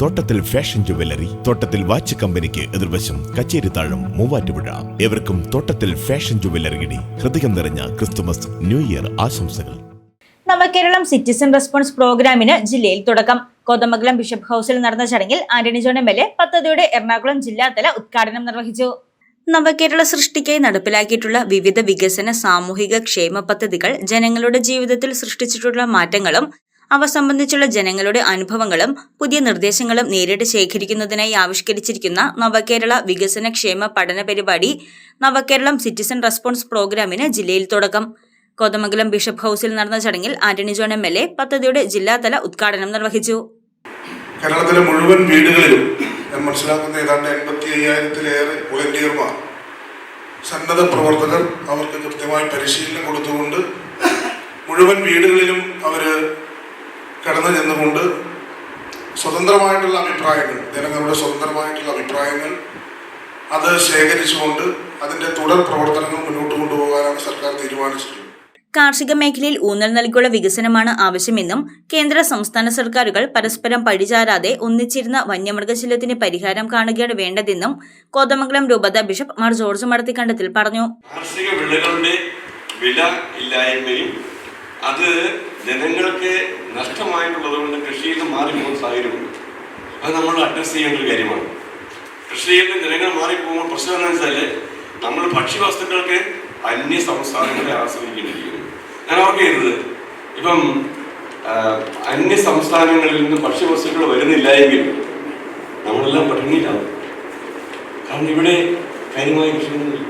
തോട്ടത്തിൽ fashion jewellery തോട്ടത്തിൽ watch കമ്പനിക്ക് എതിർവശം കച്ചേരി കച്ചേരിത്താഴം മൂവാറ്റുപുഴ എവർക്കും തോട്ടത്തിൽ ഫാഷൻ ജുവല്ലറിയുടെ ഹൃദയം നിറഞ്ഞ ക്രിസ്തുമസ് ന്യൂ ഇയർ ആശംസകൾ. നവകേരളം സിറ്റിസൺ റെസ്പോൺസ് പ്രോഗ്രാമിന് ജില്ലയിൽ തുടക്കം. കോതമംഗലം ബിഷപ്പ് ഹൌസിൽ നടന്ന ചടങ്ങിൽ Antony John M L A പദ്ധതിയുടെ എറണാകുളം ജില്ലാതല ഉദ്ഘാടനം നിർവഹിച്ചു. നവകേരള സൃഷ്ടിക്കായി നടപ്പിലാക്കിയിട്ടുള്ള വിവിധ വികസന സാമൂഹിക ക്ഷേമ പദ്ധതികൾ ജനങ്ങളുടെ ജീവിതത്തിൽ സൃഷ്ടിച്ചിട്ടുള്ള മാറ്റങ്ങളും അവ സംബന്ധിച്ചുള്ള ജനങ്ങളുടെ അനുഭവങ്ങളും പുതിയ നിർദ്ദേശങ്ങളും നേരിട്ട് ശേഖരിക്കുന്നതിനായി ആവിഷ്കരിച്ചിരിക്കുന്ന നവകേരള വികസന ക്ഷേമ പഠന പരിപാടി നവകേരളം സിറ്റിസൺ റെസ്പോൺസ് പ്രോഗ്രാമിന് ജില്ലയിൽ തുടക്കം. കോതമംഗലം ബിഷപ്പ് ഹൗസിൽ നടന്ന ചടങ്ങിൽ Antony John M L A പദ്ധതിയുടെ ജില്ലാതല ഉദ്ഘാടനം നിർവഹിച്ചു. കേരളത്തിലെ മുഴുവൻ വീടുകളിലും ഞാൻ മനസ്സിലാക്കുന്ന ഏതാണ്ട് എൺപത്തി അയ്യായിരത്തിലേറെ വോളണ്ടിയർമാർ സന്നദ്ധ പ്രവർത്തകർ അവർക്ക് കൃത്യമായി പരിശീലനം കൊടുത്തുകൊണ്ട് മുഴുവൻ വീടുകളിലും അവർ കടന്നു ചെന്നുകൊണ്ട് സ്വതന്ത്രമായിട്ടുള്ള അഭിപ്രായങ്ങൾ ജനങ്ങളുടെ സ്വതന്ത്രമായിട്ടുള്ള അഭിപ്രായങ്ങൾ അത് ശേഖരിച്ചുകൊണ്ട് അതിന്റെ തുടർ പ്രവർത്തനങ്ങൾ മുന്നോട്ട് കൊണ്ടുപോകാനാണ് സർക്കാർ തീരുമാനിച്ചിട്ടുള്ളത്. കാർഷിക മേഖലയിൽ ഊന്നൽ നൽകിയുള്ള വികസനമാണ് ആവശ്യമെന്നും കേന്ദ്ര സംസ്ഥാന സർക്കാരുകൾ പരസ്പരം പഴിചാരാതെ ഒന്നിച്ചിരുന്ന വന്യമൃഗശല്യത്തിന് പരിഹാരം കാണുകയാണ് വേണ്ടതെന്നും കോതമംഗലം രൂപത ബിഷപ്പ് മാർ ജോർജ് മടത്തിക്കണ്ടത്തിൽ പറഞ്ഞു. കാർഷിക വിളകളുടെ വില ഇല്ലായ്മയും അത് ജനങ്ങൾക്ക് നഷ്ടമായിട്ടുള്ളത് കൊണ്ട് കൃഷിയിൽ നിന്ന് മാറിപ്പോകുന്ന സാഹചര്യമുണ്ട് അത് നമ്മൾ അഡ്രസ് ചെയ്യേണ്ട ഒരു കാര്യമാണ്. കൃഷിയിൽ നിന്ന് ജനങ്ങൾ മാറിപ്പോകുമ്പോൾ പ്രശ്നം എന്താണെന്ന് നമ്മൾ ഭക്ഷ്യവസ്തുക്കൾക്ക് അന്യ സംസ്ഥാനങ്ങളെ ആശ്രയിക്കേണ്ടിയിരിക്കുന്നു. ഞാൻ ഓർക്കുന്നത് ഇപ്പം അന്യ സംസ്ഥാനങ്ങളിൽ നിന്ന് ഭക്ഷ്യവസ്തുക്കൾ വരുന്നില്ല എങ്കിൽ നമ്മളെല്ലാം പട്ടിണിയിലാവും. കാരണം ഇവിടെ കാര്യമായ കൃഷിയൊന്നുമില്ല.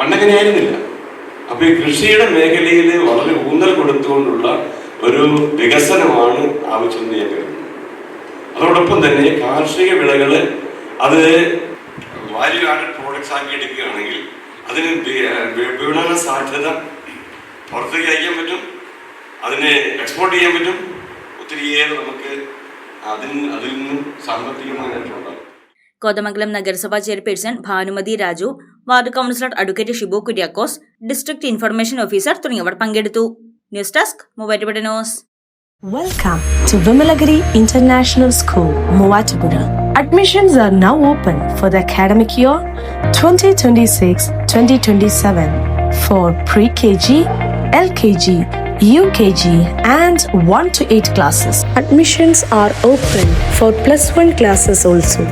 പണ്ടങ്ങനെ ആയിരുന്നില്ല അപ്പൊ ഈ കൃഷിയുടെ മേഖലയിൽ വളരെ ഊന്നൽ കൊടുത്തുകൊണ്ടുള്ള ഒരു വികസനമാണ് ആവശ്യമെന്ന് ഞാൻ കരുതുന്നു അതോടൊപ്പം തന്നെ കാർഷിക വിളകൾ അത് വാല്യൂ ആഡഡ് പ്രോഡക്ട്സ് ആക്കി എടുക്കുകയാണെങ്കിൽ അതിന് വിപണന സാധ്യത പുറത്തേക്ക് അയക്കാൻ പറ്റും അതിനെ എക്സ്പോർട്ട് ചെയ്യാൻ പറ്റും ഒത്തിരിയേറെ നമുക്ക് അതിന് അതിൽ നിന്നും സാമ്പത്തികമായ നേട്ടമുണ്ടാകും കോതമംഗലം നഗരസഭാ chairperson Bhanumathi Raju ward councillor advocate Shibu Kuriakose district information officer തുടങ്ങിയവർ പങ്കെടുത്തു news desk Muvattupuzha news Welcome to Vimalagiri International School, Muvatupura. Admissions are now open for the academic year 2026-2027 for pre-KG, LKG, UKG and 1 to 8 classes. Admissions are open for plus 1 classes also.